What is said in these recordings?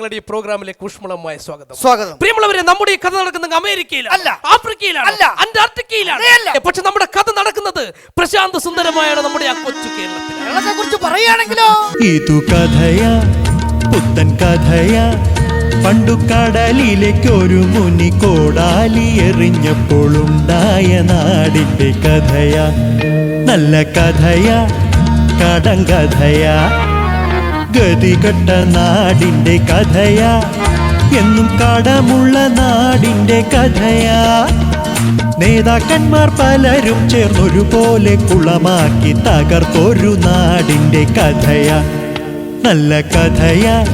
ഞങ്ങളുടെ ഈ പ്രോഗ്രാമിലേക്ക് ഊഷ്മളമായ സ്വാഗതം. സ്വാഗതം. പ്രിയമുള്ളവരെ നമ്മുടെ ഈ കഥ നടക്കുന്നത് അമേരിക്കയിൽ അല്ല. ആഫ്രിക്കയിലാണ് അല്ല. അന്റാർട്ടിക്കയിലാണ്. പക്ഷെ നമ്മുടെ കഥ നടക്കുന്നത് പ്രശാന്ത സുന്ദരമായാണ് നമ്മുടെ ആ കൊച്ചു കേരളത്തിലാണ്. കേരളത്തെ കുറിച്ച് പറയുകയാണെങ്കിലോ? ഇതു കഥയാ പുത്തൻ കഥയാ. പണ്ടു കടലിലേക്കൊരു മുനി കോടാലി എറിഞ്ഞപ്പോഴുണ്ടായ നാടിന്റെ കഥയാ. നല്ല കഥയാ കടം കഥയാ. ഗതികെട്ട നാടിന്റെ കഥയാ. എന്നും കടമുള്ള നാടിന്റെ കഥയാ. നേതാക്കന്മാർ പലരും ചേർന്നൊരുപോലെ കുളമാക്കി തകർത്തൊരു നാടിന്റെ കഥയാ. നല്ല കഥയാ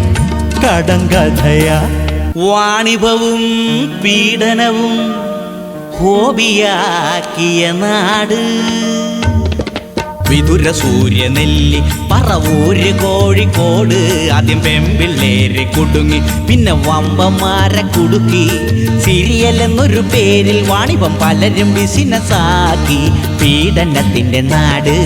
കടം കഥയാ. വാണിഭവും പീഡനവും ഹോബിയാക്കിയ നാട്. വിതുര സൂര്യനെല്ലി പറവൂര് കോഴിക്കോട്. ആദ്യം പെമ്പിള്ളേര് കുടുങ്ങി പിന്നെ വമ്പന്മാരെ കുടുക്കി. സീരിയൽ എന്നൊരു പേരിൽ വാണിപം പലരും ബിസിനസ്സാക്കി. പീഡനത്തിന്റെ നാട്.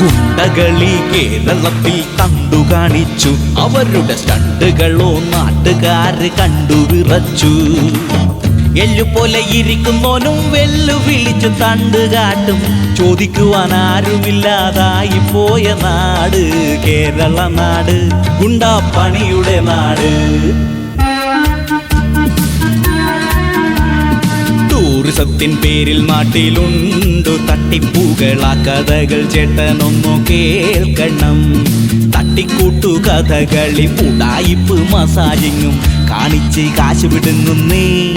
ഗുണ്ടകളി കേരളത്തിൽ കണ്ടു കാണിച്ചു. അവരുടെ സ്റ്റണ്ടുകളോ നാട്ടുകാർ കണ്ടു വിറച്ചു. എല്ലുപോലെ ഇരിക്കുന്നോനും വെല്ലു വിളിച്ചു തണ്ട് കാട്ടും. ചോദിക്കുവാൻ ആരുമില്ലാതായി പോയ നാട് കേരള നാട് ഗുണ്ടാപ്പണിയുടെ നാട്. ടൂറിസത്തിൻ പേരിൽ നാട്ടിലുണ്ടു തട്ടിപ്പുകളാ കഥകൾ ചേട്ടനൊന്നു കേൾക്കണം. തട്ടിക്കൂട്ടു കഥകളി പുടായിപ്പ് മസാജിങ്ങും കാണിച്ച് കാശ് വിടുങ്ങുന്നേ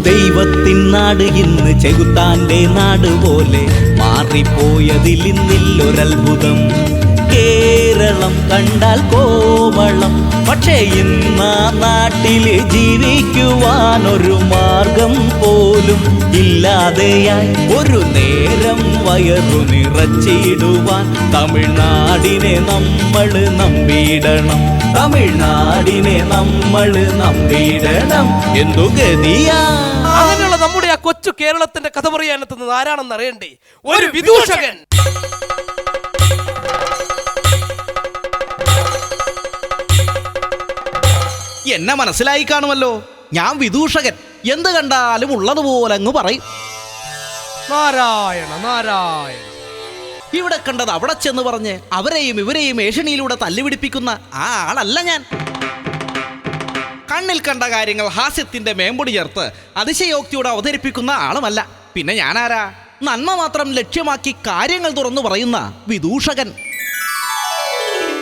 ദൈവത്തിൻ നാട് ഇന്ന് ചെകുത്താന്റെ നാട് പോലെ മാറിപ്പോയതിൽ ഇന്നില്ലൊരത്ഭുതം. കേരളം കണ്ടാൽ കോവളം. പക്ഷേ ഇന്ന് നാട്ടിൽ ജീവിക്കുവാനൊരു മാർഗം പോലും ഇല്ലാതെയായി. ഒരു നേരം വയറു നിറച്ചിടുവാൻ തമിഴ്നാടിനെ നമ്മൾ നമ്പിടണം തമിഴ്നാടിനെ നമ്മൾ നമ്പിടണം എന്തു ഗതിയാ? അങ്ങനെയുള്ള നമ്മുടെ ആ കൊച്ചു കേരളത്തിന്റെ കഥ പറയാനെത്തുന്നത് ആരാണെന്ന് അറിയണ്ടേ? ഒരു വിദൂഷകൻ. എന്നെ മനസ്സിലായി കാണുമല്ലോ? ഞാൻ വിദൂഷകൻ. എന്ത് കണ്ടാലും ഉള്ളതുപോലെ അങ്ങ് പറയും. നാരായണ നാരായണ. ഇവിടെ കണ്ടത് അവിടെ ചെന്ന് പറഞ്ഞ് അവരെയും ഇവരെയും ഏഷണിയിലൂടെ തല്ലുപിടിപ്പിക്കുന്ന ആ ആളല്ല ഞാൻ. കണ്ണിൽ കണ്ട കാര്യങ്ങൾ ഹാസ്യത്തിന്റെ മേമ്പൊടി ചേർത്ത് അതിശയോക്തിയോടെ അവതരിപ്പിക്കുന്ന ആളുമല്ല. പിന്നെ ഞാനാരാ? നന്മ മാത്രം ലക്ഷ്യമാക്കി കാര്യങ്ങൾ തുറന്നു പറയുന്ന വിദൂഷകൻ.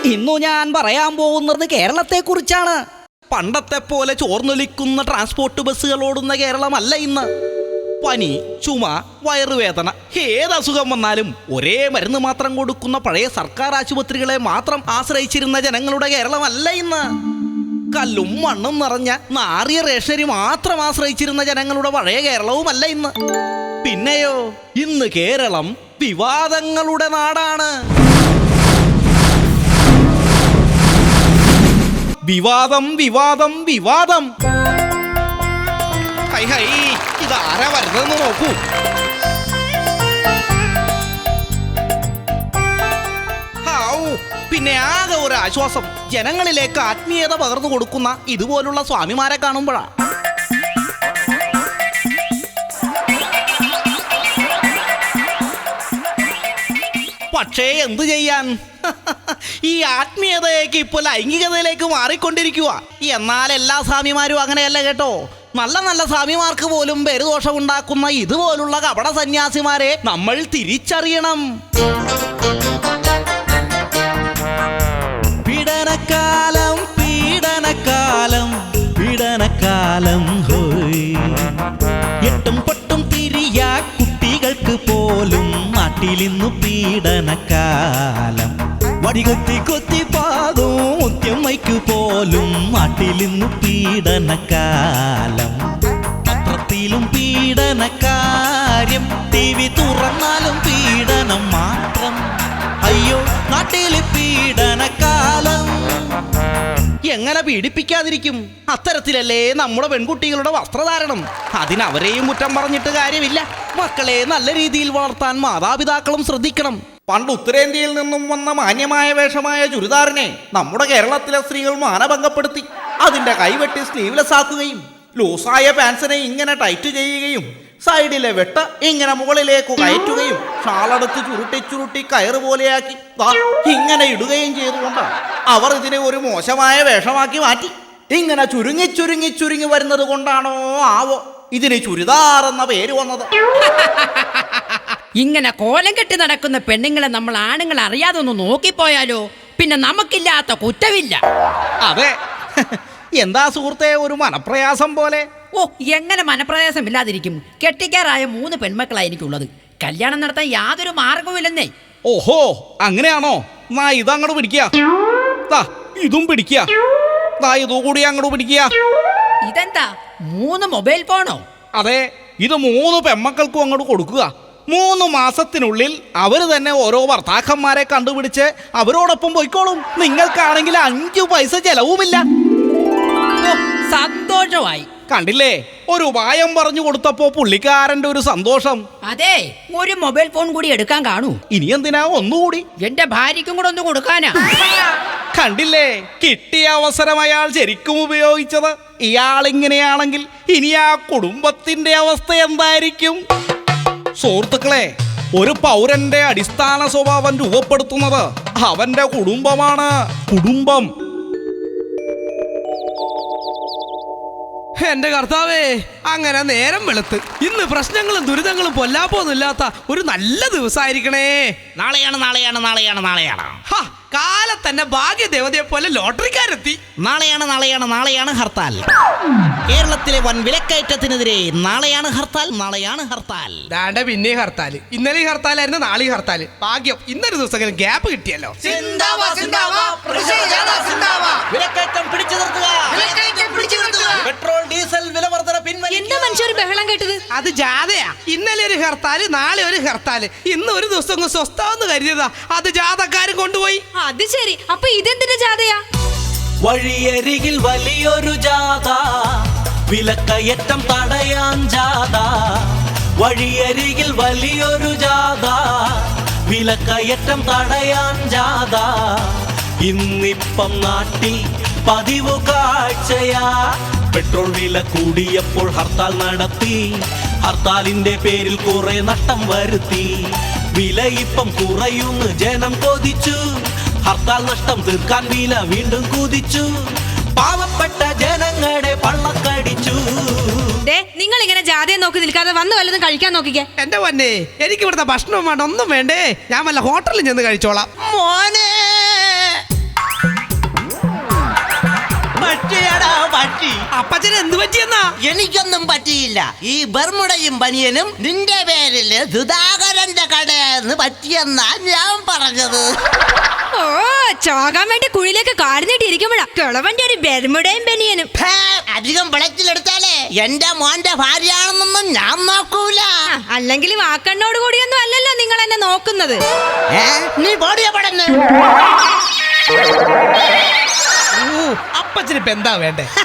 ഇന്നു ഞാൻ പറയാൻ പോകുന്നത് കേരളത്തെ കുറിച്ചാണ് പണ്ടത്തെ പോലെ ചോർന്നൊലിക്കുന്ന ട്രാൻസ്പോർട്ട് ബസ്സുകൾ ഓടുന്ന കേരളമല്ല ഇന്ന്. പനി ചുമ വയറുവേദന ഏത് അസുഖം വന്നാലും ഒരേ മരുന്ന് മാത്രം കൊടുക്കുന്ന പഴയ സർക്കാർ ആശുപത്രികളെ മാത്രം ആശ്രയിച്ചിരുന്ന ജനങ്ങളുടെ കേരളമല്ല ഇന്ന്. കല്ലും മണ്ണും നിറഞ്ഞ നാറിയ റേഷനരി മാത്രം ആശ്രയിച്ചിരുന്ന ജനങ്ങളുടെ പഴയ കേരളവുമല്ല ഇന്ന്. പിന്നെയോ ഇന്ന് കേരളം വിവാദങ്ങളുടെ നാടാണ്. വിവാദം വിവാദം വിവാദം. ഹൈ ഹൈ ഇതാരാ വരുന്നതെന്ന് നോക്കൂ. പിന്നെ ആകെ ഒരു ആശ്വാസം. ജനങ്ങളിലേക്ക് ആത്മീയത പകർന്നു കൊടുക്കുന്ന ഇതുപോലുള്ള സ്വാമിമാരെ കാണുമ്പോഴാ. പക്ഷേ എന്തു ചെയ്യാൻ? ഈ ആത്മീയതയേക്ക് ഇപ്പോൾ ലൈംഗികതയിലേക്ക് മാറിക്കൊണ്ടിരിക്കുക എന്നാൽ എല്ലാ സ്വാമിമാരും അങ്ങനെയല്ല കേട്ടോ. നല്ല നല്ല സ്വാമിമാർക്ക് പോലും പെരുദോഷം ഉണ്ടാക്കുന്ന ഇതുപോലുള്ള കപട സന്യാസിമാരെ നമ്മൾ തിരിച്ചറിയണം. പീഡനക്കാലം പീഡനക്കാലം പീഡനക്കാലം ഹോയ്. എട്ടും പൊട്ടും തിരിയ കുട്ടികൾക്ക് പോലും നാട്ടിലിന്നു പീഡനക്കാലം. വടികൊത്തി കൊത്തി പാതും മുത്യമ്മയ്ക്ക് പോലും നാട്ടിലിന്നു പീഡനക്കാലം പത്രത്തിലും പീഡനക്കാര്യം ടി വി തുറന്നാലും പീഡനം മാത്രം. അയ്യോ നാട്ടിലെ പീഡനക്കാലം എങ്ങനെ പീഡിപ്പിക്കാതിരിക്കും? അത്തരത്തിലല്ലേ നമ്മുടെ പെൺകുട്ടികളുടെ വസ്ത്രധാരണം. അതിനവരെയും കുറ്റം പറഞ്ഞിട്ട് കാര്യമില്ല. മക്കളെ നല്ല രീതിയിൽ വളർത്താൻ മാതാപിതാക്കളും ശ്രദ്ധിക്കണം. പണ്ട് ഉത്തരേന്ത്യയിൽ നിന്നും വന്ന മാന്യമായ വേഷമായ ചുരിദാറിനെ നമ്മുടെ കേരളത്തിലെ സ്ത്രീകൾ മാനഭംഗപ്പെടുത്തി. അതിന്റെ കൈവെട്ടി സ്ലീവ്ലെസ് ആക്കുകയും ലൂസായ പാൻസിനെ ഇങ്ങനെ ടൈറ്റ് ചെയ്യുകയും സൈഡിലെ വെട്ട ഇങ്ങനെ മുകളിലേക്ക് കയറ്റുകയും ഷാളെടുത്ത് ചുരുട്ടി ചുരുട്ടി കയറ് പോലെയാക്കി. ഇങ്ങനെ ഇടുകയും ചെയ്തുകൊണ്ട് അവർ ഇതിനെ ഒരു മോശമായ വേഷമാക്കി മാറ്റി. ഇങ്ങനെ ചുരുങ്ങി ചുരുങ്ങി ചുരുങ്ങി വരുന്നത് കൊണ്ടാണോ ആവോ ഇതിന് ചുരിദാർ എന്ന പേര് വന്നത്. ഇങ്ങനെ കോലം കെട്ടി നടക്കുന്ന പെണ്ണുങ്ങളെ നമ്മൾ ആണുങ്ങൾ അറിയാതെ ഒന്ന് നോക്കിപ്പോയാലോ? പിന്നെ നമുക്കില്ലാത്ത കുറ്റമില്ല. അതെ. എന്താ സുഹൃത്തെ ഒരു മനപ്രയാസം പോലെ? ഓ എങ്ങനെ മനപ്രയാസം ഇല്ലാതിരിക്കും? കെട്ടിക്കാരായ മൂന്ന് പെൺമക്കളാണ് എനിക്കുള്ളത്. കല്യാണം നടത്താൻ യാതൊരു മാർഗവുമില്ലെന്നേ. ഓഹോ അങ്ങനെയാണോ? നാ ഇതങ്ങോട്ട് പിടിക്കുക ഇതും പിടിക്കുക ദാ ഇതും കൂടി അങ്ങോട്ട് പിടിക്കുക ഇതെന്താ മൂന്ന് മൊബൈൽ ഫോണോ? അതെ ഇത് മൂന്ന് പെമ്മക്കൾക്കും അങ്ങോട്ട് കൊടുക്കുക. മൂന്ന് മാസത്തിനുള്ളിൽ അവർ തന്നെ ഓരോ ഭർത്താക്കന്മാരെ കണ്ടുപിടിച്ച് അവരോടൊപ്പം പോയിക്കോളും. നിങ്ങൾക്കാണെങ്കിൽ അഞ്ചു പൈസ ചെലവുമില്ല. സന്തോഷമായി. കണ്ടില്ലേ? ഒരു ഉപായം പറഞ്ഞു കൊടുത്തപ്പോ പുള്ളിക്കാരന്റെ ഒരു സന്തോഷം. അതെ ഒരു മൊബൈൽ ഫോൺ കൂടി എടുക്കാൻ കാണൂ. ഇനി എന്തിനാ ഒന്നുകൂടി? എന്റെ ഭാര്യയ്ക്കും കൂടെ ഒന്ന് കൊടുക്കാനാ. കണ്ടില്ലേ? കിട്ടിയ അവസരം അയാൾ ശരിക്കും ഉപയോഗിച്ചത്. ഇയാൾ ഇങ്ങനെയാണെങ്കിൽ ഇനി ആ കുടുംബത്തിന്റെ അവസ്ഥ എന്തായിരിക്കും? സുഹൃത്തുക്കളെ ഒരു പൗരന്റെ അടിസ്ഥാന സ്വഭാവം രൂപപ്പെടുത്തുന്നത് അവന്റെ കുടുംബമാണ്. കുടുംബം. എന്റെ കർത്താവേ അങ്ങനെ നേരം വെളുത്ത് ഇന്ന് പ്രശ്നങ്ങളും ദുരിതങ്ങളും പൊല്ലാപ്പോന്നില്ലാത്ത ഒരു നല്ല ദിവസമായിരിക്കണേ. നാളെയാണ് നാളെയാണ് നാളെയാണ് നാളെയാണ്. ഹ, കാലത്തന്നെ ഭാഗ്യദേവതയെ പോലെ ലോട്ടറിക്കാരെത്തി. നാളെയാണ് നാളെയാണ് നാളെയാണ് ഹർത്താൽ. കേരളത്തിലെ വൻ വിലക്കയറ്റത്തിനെതിരെ നാളെയാണ് ഹർത്താൽ നാളെയാണ് ഹർത്താൽ. ദാണ്ട പിന്നെ ഹർത്താൽ. ഇന്നലെ ഹർത്താലായിരുന്നു നാളെ ഹർത്താൽ. ഭാഗ്യം ഇന്നൊരു ദിവസം ഗ്യാപ്പ് കിട്ടിയല്ലോ. വിലക്കയറ്റം പിടിച്ചു നിർത്തുക. പെട്രോൾ ഡീസൽ വില വർധന എന്താ മനുഷ്യ ബഹളം കേട്ടത്? അത് ജാഥയാ. ഇന്നലെ ഒരു ഹർത്താൽ നാളെ ഒരു ഹർത്താൽ. ഇന്ന് ഒരു ദിവസം സ്വസ്ഥാവെന്ന് കരുതിയതാ. അത് ജാഥക്കാരും കൊണ്ടുപോയി. അത് ശരി. അപ്പൊ ഇതെന്തിന്റെ ജാഥയാ? വഴിയരികിൽ വലിയൊരു ജാഥ വിലക്കയറ്റം തടയാൻ ജാഥ. വഴിയരികിൽ വലിയൊരു ജാഥ വിലക്കയറ്റം തടയാൻ ജാഥ. ഇന്നിപ്പം നാട്ടിൽ പതിവ് കാഴ്ചയാ. പെട്രോൾ വില കൂടിയപ്പോൾ ഹർത്താൽ നടത്തി. ഹർത്താലിന്റെ പേരിൽ കുറെ നഷ്ടം വരുത്തി. വില ഇപ്പം കുറയുന്നു ജനം കൊതിച്ചു. ഹർത്താൽ നഷ്ടം തീർക്കാൻ വില വീണ്ടും കുതിച്ചു. പാവപ്പെട്ട ജനങ്ങളെ പള്ളക്കടിച്ചു. ദേ നിങ്ങൾ ഇങ്ങനെ ജാതിയെ നോക്കി നിൽക്കാതെ വന്ന് വല്ലതും കഴിക്കാൻ നോക്കിക്കേ. എന്റെ പൊന്നെ എനിക്ക് ഇവിടുത്തെ ഭക്ഷണം വേണ്ട ഒന്നും വേണ്ടേ. ഞാൻ വല്ല ഹോട്ടലിൽ ചെന്ന് കഴിച്ചോളാം. മോനെ! പറ്റി. അപ്പച്ചന് എന്ത് പറ്റിയെന്നാ? എനിക്കൊന്നും പറ്റിയില്ല. ഈ ബർമുടയും ബനിയനും നിന്റെ പേരിൽ സുധാകരന്റെ കടയെന്ന് പറ്റിയെന്നാ ഞാൻ പറഞ്ഞത്. ഓ ചോകാൻ വേണ്ടി കുഴിയിലേക്ക് കാടിനീട്ടി ഇരിക്കുമ്പോഴാ കിളവന്റെ ഒരു ബെർമുടയും ബനിയനും. ഫേ, അധികം വിളച്ചിലെടുത്താലേ എന്റെ മോന്റെ ഭാര്യയാണെന്നൊന്നും ഞാൻ നോക്കൂല. അല്ലെങ്കിൽ വാക്കണ്ണോട് കൂടിയൊന്നും അല്ലല്ലോ നിങ്ങൾ എന്നെ നോക്കുന്നത്. ഏ? നീ പോടിയ പടന്ന്. അപ്പച്ചന് ഇപ്പൊ എന്താ വേണ്ടേ?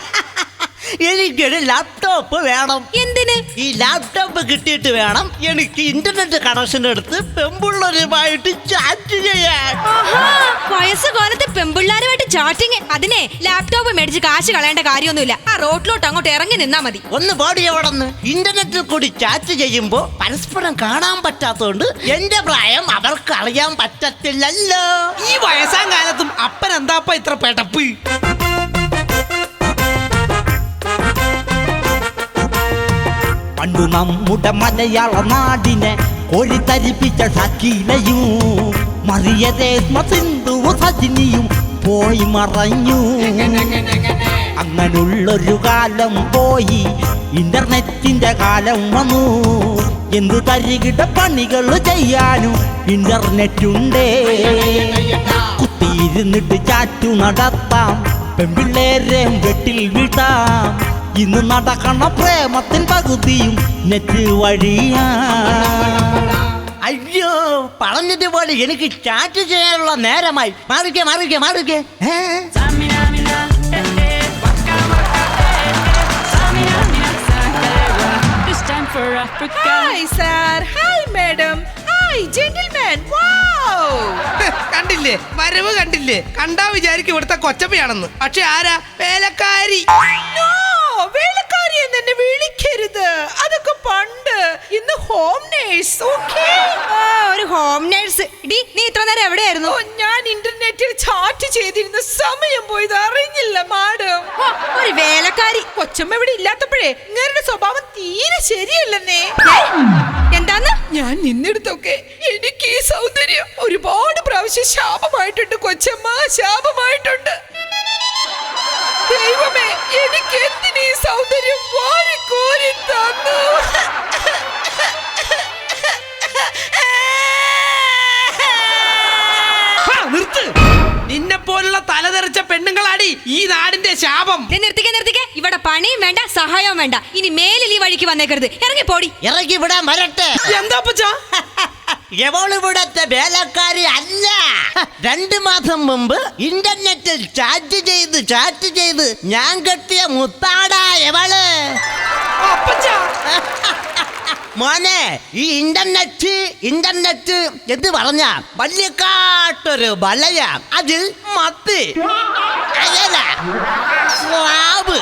എനിക്കൊരു ലാപ്ടോപ്പ് വേണം. എന്തിന്? ഈ ലാപ്ടോപ്പ് കിട്ടിയിട്ട് വേണം എനിക്ക് ഇന്റർനെറ്റ് കണക്ഷൻ എടുത്ത് പെമ്പുള്ളവരുമായിട്ട് ചാറ്റ് ചെയ്യാൻ. വയസ്സ് കാലത്ത് പെമ്പിള്ളാരുമായിട്ട് ചാറ്റിങ് അതിനെ ലാപ്ടോപ്പ് മേടിച്ച് കാശ് കളയേണ്ട കാര്യമൊന്നുമില്ല. ആ റോഡിലോട്ട് അങ്ങോട്ട് ഇറങ്ങി നിന്നാ മതി. ഒന്ന് ബോഡി എവിടെന്ന്? ഇന്റർനെറ്റിൽ കൂടി ചാറ്റ് ചെയ്യുമ്പോ പരസ്പരം കാണാൻ പറ്റാത്തോണ്ട് എന്റെ പ്രായം അവർക്ക് അറിയാൻ പറ്റത്തില്ലല്ലോ. ഈ വയസ്സാം കാലത്തും അപ്പൻ എന്താപ്പ ഇത്ര പെടപ്പ്? പണ്ടു നമ്മുടെ മലയാള നാടിനെ കോഴിത്തരിപ്പിച്ച ഷക്കീലയും മറിയതേ സിന്ധുവും സജിനിയും പോയി മറഞ്ഞു. അങ്ങനുള്ളൊരു കാലം പോയി ഇന്റർനെറ്റിന്റെ കാലം വന്നു. എന്ത് തരികിട പണികൾ ചെയ്യാനും ഇന്റർനെറ്റ് ഉണ്ടേ കുത്തിയിരുന്നിട്ട് ചാറ്റു നടത്താം പെമ്പിള്ളേരെ വെട്ടിൽ വിടാം ഇന്ന് നടക്കണ പ്രേമത്തിൻ പകുതിയും നെറ്റ് വഴിയാ. അയ്യോ പറഞ്ഞത് പോലെ എനിക്ക് ചാറ്റ് ചെയ്യാനുള്ള നേരമായി. മാറിക്കെ മാറിക്കെ മാറിക്കെ. കണ്ടില്ലേ? വരവ് കണ്ടില്ലേ? കണ്ടാ വിചാരിക്കും ഇവിടുത്തെ കൊച്ചമ്മയാണെന്ന്. പക്ഷെ ആരാ? വേലക്കാരി. വിളിക്കരുത് അതൊക്കെ പണ്ട്. ഇന്ന് ഹോം നേഴ്സ് ഓക്കേ ഒരു ഹോം നേഴ്സ് ഡി നീ ഇത്ര നേരം എവിടെയായിരുന്നു? ഞാൻ ഇന്റർനെറ്റിൽ ചാറ്റ് ചെയ്തിരുന്ന സമയം പോയത് അറിഞ്ഞില്ല മാഡം. ഒരു വേലക്കാരി. കൊച്ചമ്മ ഇവിടെ ഇല്ലാത്തപ്പോഴേ ഇങ്ങരുടെ സ്വഭാവം തീരെ ശരിയല്ലെന്നേ. എന്താന്ന്? ഞാൻ നിന്നെടുത്തൊക്കെ എനിക്ക് ഈ സൗന്ദര്യം ഒരുപാട് പ്രാവശ്യം ശാപമായിട്ടുണ്ട് കൊച്ചമ്മ. ശാപമായിട്ടുണ്ട്. പെണ്ണുങ്ങളാടി ഈ നാടിന്റെ ശാപം. ദേ, നിർത്തിക്കെ നിർത്തിക്കെ. ഇവിടെ പണിയും വേണ്ട സഹായവും വേണ്ട. ഇനി മേലിൽ ഈ വഴിക്ക് വന്നേക്കരുത്. ഇറങ്ങി പോടി. ഇറങ്ങി വിടാൻ വരട്ടെ. എന്താ പച്ചാ എവളിവിടത്തെ വേലക്കാരി അല്ല. രണ്ടു മാസം മുമ്പ് ഇന്റർനെറ്റിൽ ചാറ്റ് ചെയ്ത് ചാറ്റ് ചെയ്ത് ഞാൻ കെട്ടിയ മുത്താടാ എവൾ. അപ്പച്ചാ. മോനെ ഈ ഇന്റർനെറ്റ് ഇന്റർനെറ്റ് എന്ന് പറഞ്ഞ? വല്യക്കാട്ടൊരു വലയ. അതിൽ മത്തി. അയല സ്രാവ്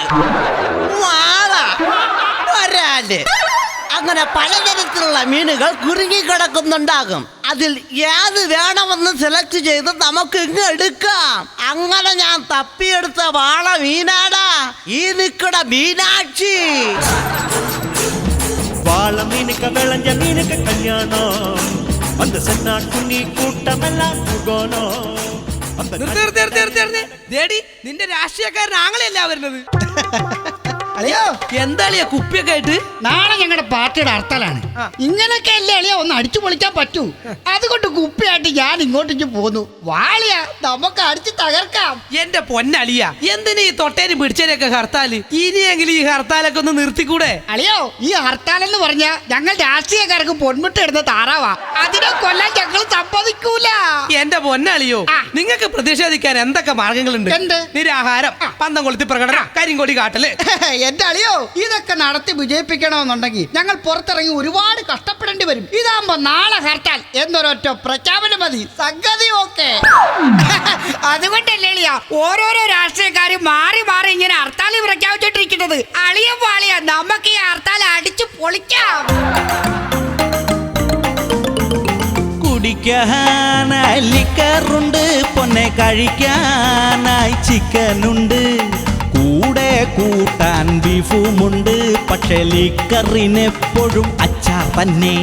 വാള വരാല് അങ്ങനെ പലതരത്തിലുള്ള മീനുകൾ കുരുങ്ങി കിടക്കുന്നുണ്ടാകും അതിൽ ഏത് വേണമെന്ന് സെലക്ട് ചെയ്ത് നമുക്ക് ഇങ്ങ് എടുക്കാം അങ്ങനെ ഞാൻ തപ്പിയെടുത്ത വാള മീനാടാ ഈ നിക്കട മീനാക്ഷി வாழ மீனுக்க விளைஞ்ச மீனுக்க கல்யாணம் அந்த சென்னாட்டுண்ணி கூட்டமெல்லாம் புகோணம் നിന്റെ രാഷ്ട്രീയക്കാരൻ ആങ്ങളെയല്ല വരുന്നത്. അളിയോ. എന്താളിയാ കുപ്പിയൊക്കെ ആയിട്ട്? നാളെ ഞങ്ങളുടെ പാർട്ടിയുടെ ഹർത്താലാണ്. ആ. ഇങ്ങനൊക്കെ അല്ലേ അളിയോ ഒന്ന് അടിച്ചു പൊളിക്കാൻ പറ്റൂ. അതുകൊണ്ട് കുപ്പിയായിട്ട് ഞാൻ ഇങ്ങോട്ടേക്ക് പോന്നു. വാളിയ നമുക്ക് അടിച്ച് തകർക്കാം. എന്റെ പൊന്നളിയ എന്തിനാ ഈ തൊട്ടേനും പിടിച്ചേനൊക്കെ ഹർത്താൽ ഇനിയെങ്കിലും ഈ ഹർത്താലൊക്കെ ഒന്ന് നിർത്തിക്കൂടെ? അളിയോ ഈ ഹർത്താൽ എന്ന് പറഞ്ഞ ഞങ്ങൾ രാഷ്ട്രീയക്കാർക്ക് പൊന്മുട്ട ഇടുന്ന താറാവാ. അതിനെ കൊല്ലാൻ ഞങ്ങൾ സമ്മതിക്കൂല. എന്റെ പൊന്നാളിയോ. നിങ്ങൾക്ക് പ്രതിഷേധിക്കാൻ എന്തൊക്കെ മാർഗങ്ങളുണ്ട്? എന്ത്? നിരാഹാരം പന്തം കൊളുത്തി പ്രകടനം കരിങ്കൊടി കാട്ടൽ. എന്റെ അളിയോ ഇതൊക്കെ നടത്തി വിജയിപ്പിക്കണമെന്നുണ്ടെങ്കിൽ ഞങ്ങൾ പുറത്തിറങ്ങി ഒരുപാട് കഷ്ടപ്പെടേണ്ടി വരും. ഇതാകുമ്പോ നാളെ ഹർത്താൽ. എന്നൊരൊറ്റ പ്രഖ്യാപനം മതി. സംഗതി ഓക്കെ. അതുകൊണ്ടല്ലേ അളിയ ഓരോരോ രാഷ്ട്രീയക്കാരും മാറി മാറി ഇങ്ങനെ ഹർത്താലി പ്രഖ്യാപിച്ചോണ്ടിരിക്കുന്നത്. അളിയ പാളിയ നമുക്ക് ഈ ഹർത്താൽ അടിച്ചു പൊളിക്കാം. കുടിക്കാനായി ലിക്കറുണ്ട് പൊന്നെ കഴിക്കാനായി ചിക്കനുണ്ട്. കൂടെ കൂട്ടാൻ ബീഫുമുണ്ട് പക്ഷെ ലിക്കറിനെപ്പോഴും അച്ചാർ തന്നെ.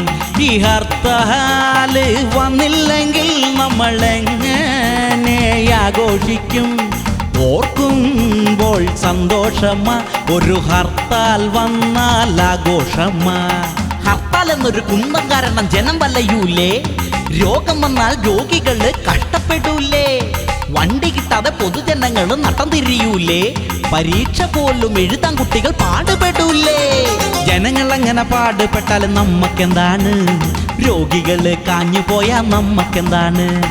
ഈ ഹർത്താൽ വന്നില്ലെങ്കിൽ നമ്മൾ എങ്ങനെ ആഘോഷിക്കും? ഓർക്കുമ്പോൾ സന്തോഷമ്മ ഒരു ഹർത്താൽ വന്നാൽ ആഘോഷമ്മ ഹർത്താൽ എന്നൊരു കുന്തം കാരണം ജനം വല്ലയൂലേ? രോഗം വന്നാൽ രോഗികൾ കഷ്ടപ്പെടൂലേ. വണ്ടി കിട്ടാതെ പൊതുജനങ്ങൾ നട്ടം തിരിയൂലേ പരീക്ഷ പോലും എഴുതാൻ കുട്ടികൾ പാടുപെടൂലേ. ജനങ്ങൾ അങ്ങനെ പാടുപെട്ടാൽ നമ്മക്കെന്താണ്? രോഗികൾ കാഞ്ഞു പോയാൽ നമ്മക്കെന്താണ്?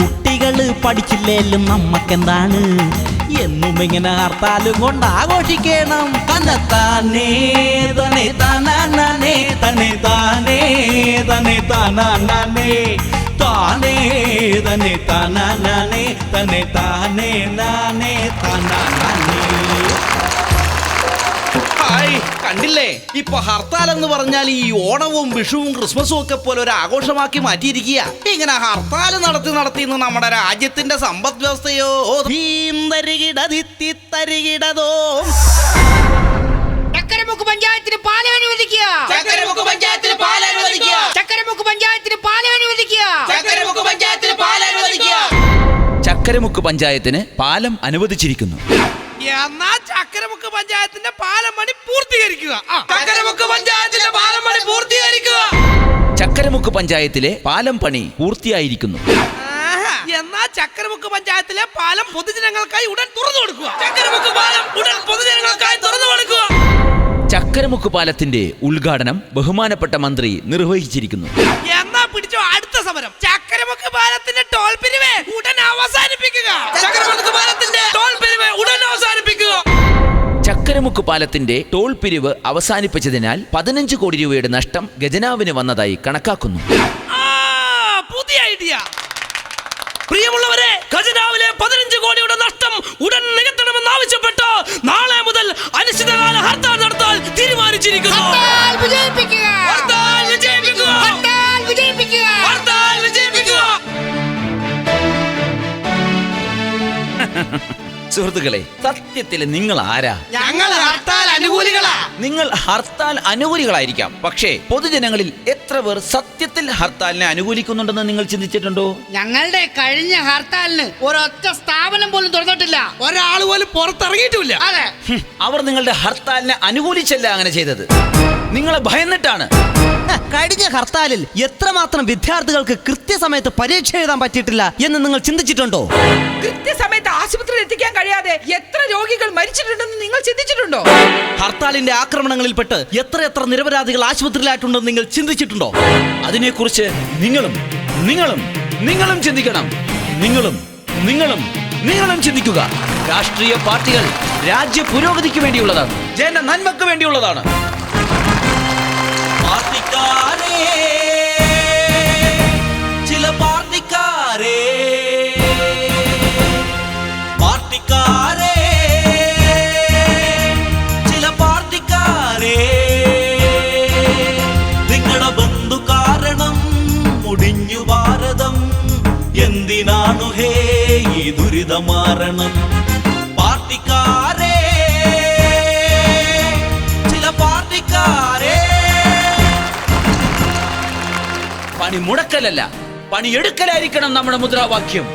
കുട്ടികൾ പഠിച്ചില്ലേലും നമ്മക്കെന്താണ്? എന്നും ഇങ്ങനെ ഹർത്താലും കൊണ്ട് ആഘോഷിക്കണം. തന്നെത്താനേ തന്നെ താനേ തന്നെ താനേ തന്നെ താനേ താനേ തന്നെ താനേ തന്നെ താനേ നാനേ താനേ കണ്ടില്ലേ? ഇപ്പൊ ഹർത്താൽ എന്ന് പറഞ്ഞാൽ ഈ ഓണവും വിഷുവും ക്രിസ്മസും ഒക്കെ പോലെ ഒരു ആഘോഷമാക്കി മാറ്റിയിരിക്കുക ഇങ്ങനെ ഹർത്താൽ നടത്തി നടത്തി ഇന്ന് നമ്മുടെ രാജ്യത്തിന്റെ സമ്പദ് വ്യവസ്ഥയോ തരികിടതോ ചക്കരമുക്ക് പഞ്ചായത്തിന് പാലം അനുവദിക്കുക. ചക്കരമുക്ക് പഞ്ചായത്തിന് പാൽ അനുവദിക്കുക. ചക്കരമുക്ക് പഞ്ചായത്തിന് പാലം അനുവദിക്കുക. ചക്കരമുക്ക് പഞ്ചായത്തിന് പാൽ അനുവദിക്കുക. ചക്കരമുക്ക് പഞ്ചായത്തിന് പാലം അനുവദിച്ചിരിക്കുന്നു. എന്നാ ചക്കരമുക്ക് പഞ്ചായത്തിന്റെ പാലം പണി പൂർത്തീകരിക്കുക ചക്കരമുക്ക് പഞ്ചായത്തിന്റെ പാലം പണി പൂർത്തീകരിക്കുക. ചക്കരമുക്ക് പഞ്ചായത്തിലെ പാലം പണി പൂർത്തിയായിരിക്കുന്നു. ആഹാ. എന്നാ ചക്കരമുക്ക് പഞ്ചായത്തിലെ പാലം പൊതുജനങ്ങൾക്കായി ഉടൻ തുറന്നു കൊടുക്കുക. ചക്കരമുക്ക് പാലം ഉടൻ പൊതുജനങ്ങൾക്കായി തുറന്നു കൊടുക്കുക. ചക്കരമുക്ക് പാലത്തിന്റെ ഉദ്ഘാടനം ബഹുമാനപ്പെട്ട മന്ത്രി നിർവഹിച്ചിരിക്കുന്നു. എന്നാ പിടിച്ചോ അടുത്ത സമരം. ചക്കരമുക്ക് പാലത്തിന്റെ ടോൾ പിരിവ് ഉടൻ അവസാനിപ്പിക്കുക. ചക്കരമുക്ക് പാലത്തിന്റെ ടോൾ പിരിവ് ഉടൻ അവസാനിപ്പിക്കുക. ചക്കരമുക്ക് പാലത്തിന്റെ ടോൾ പിരിവ് അവസാനിപ്പിച്ചതിനാൽ പതിനഞ്ച് കോടി രൂപയുടെ നഷ്ടം ഖജനാവിന് വന്നതായി കണക്കാക്കുന്നു. ആ പുതിയ ഐഡിയ. പ്രിയമുള്ളവരെ ഖജനാവിലെ പതിനഞ്ച് കോടിയുടെ നഷ്ടം ഉടൻ നികത്തണമെന്ന് ആവശ്യപ്പെട്ട് നാളെ മുതൽ അനിശ്ചിതകാല ഹർത്താൽ നടത്താൻ തീരുമാനിച്ചിരിക്കുന്നു. ഹർത്താൽ വിജയിപ്പിക്കുക. സുഹൃത്തുക്കളെ സത്യത്തിൽ നിങ്ങൾ ആരാ ഞങ്ങൾ ഹർത്താൽ അനുകൂലികളാ. നിങ്ങൾ ഹർത്താൽ അനുകൂലികളായിരിക്കാം. പക്ഷേ പൊതുജനങ്ങളിൽ എത്ര പേർ സത്യത്തിൽ ഹർത്താലിനെ അനുകൂലിക്കുന്നുണ്ടെന്ന് നിങ്ങൾ ചിന്തിച്ചിട്ടുണ്ടോ? ഞങ്ങളുടെ കഴിഞ്ഞ ഹർത്താലിന് ഒരൊറ്റ സ്ഥാപനം പോലും തുറന്നിട്ടില്ല. ഒരാൾ പോലും പുറത്തിറങ്ങിയിട്ടില്ല. അതെ. അവർ നിങ്ങളുടെ ഹർത്താലിനെ അനുകൂലിച്ചല്ല അങ്ങനെ ചെയ്തത്. നിങ്ങളെ ഭയന്നിട്ടാണ്. കഴിഞ്ഞ ഹർത്താലിൽ എത്രമാത്രം വിദ്യാർത്ഥികൾക്ക് കൃത്യസമയത്ത് പരീക്ഷ എഴുതാൻ പറ്റിയിട്ടില്ല എന്ന് നിങ്ങൾ ചിന്തിച്ചിട്ടുണ്ടോ? കൃത്യസമയത്ത് ആശുപത്രിയിൽ എത്തിക്കാൻ കഴിയാതെ എത്ര രോഗികൾ മരിച്ചിട്ടുണ്ടെന്ന് നിങ്ങൾ ചിന്തിച്ചിട്ടുണ്ടോ? ഹർത്താലിന്റെ ആക്രമണങ്ങളിൽപ്പെട്ട് എത്ര എത്ര നിരപരാധികൾ ആശുപത്രിയിലായിട്ടുണ്ടെന്ന് നിങ്ങൾ ചിന്തിച്ചിട്ടുണ്ടോ? അതിനെക്കുറിച്ച് നിങ്ങളും നിങ്ങളും നിങ്ങളും ചിന്തിക്കണം. നിങ്ങളും നിങ്ങളും നിങ്ങളും ചിന്തിക്കുക. രാഷ്ട്രീയ പാർട്ടികൾ രാജ്യ പുരോഗതിക്ക് വേണ്ടിയുള്ളതാണ്. ജന നന്മക്ക് വേണ്ടിയുള്ളതാണ്. പാർട്ടിക്കാരേ ചില പാർട്ടിക്കാരേ പാർട്ടിക്കാരേ ചില പാർട്ടിക്കാരേ നിങ്ങളുടെ ബന്ധു മുടിഞ്ഞു ഭാരതം എന്തിനാണു ഹേ ഈ ദുരിതമാരണം പണി മുടക്കലല്ല പണിയെടുക്കലായിരിക്കണം നമ്മുടെ മുദ്രാവാക്യം.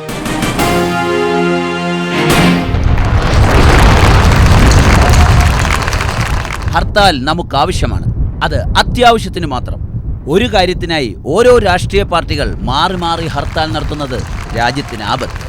ഹർത്താൽ നമുക്ക് ആവശ്യമാണ് അത് അത്യാവശ്യത്തിന് മാത്രം. ഒരു കാര്യത്തിനായി ഓരോ രാഷ്ട്രീയ പാർട്ടികൾ മാറി മാറി ഹർത്താൽ നടത്തുന്നത് രാജ്യത്തിന് ആപത്ത്.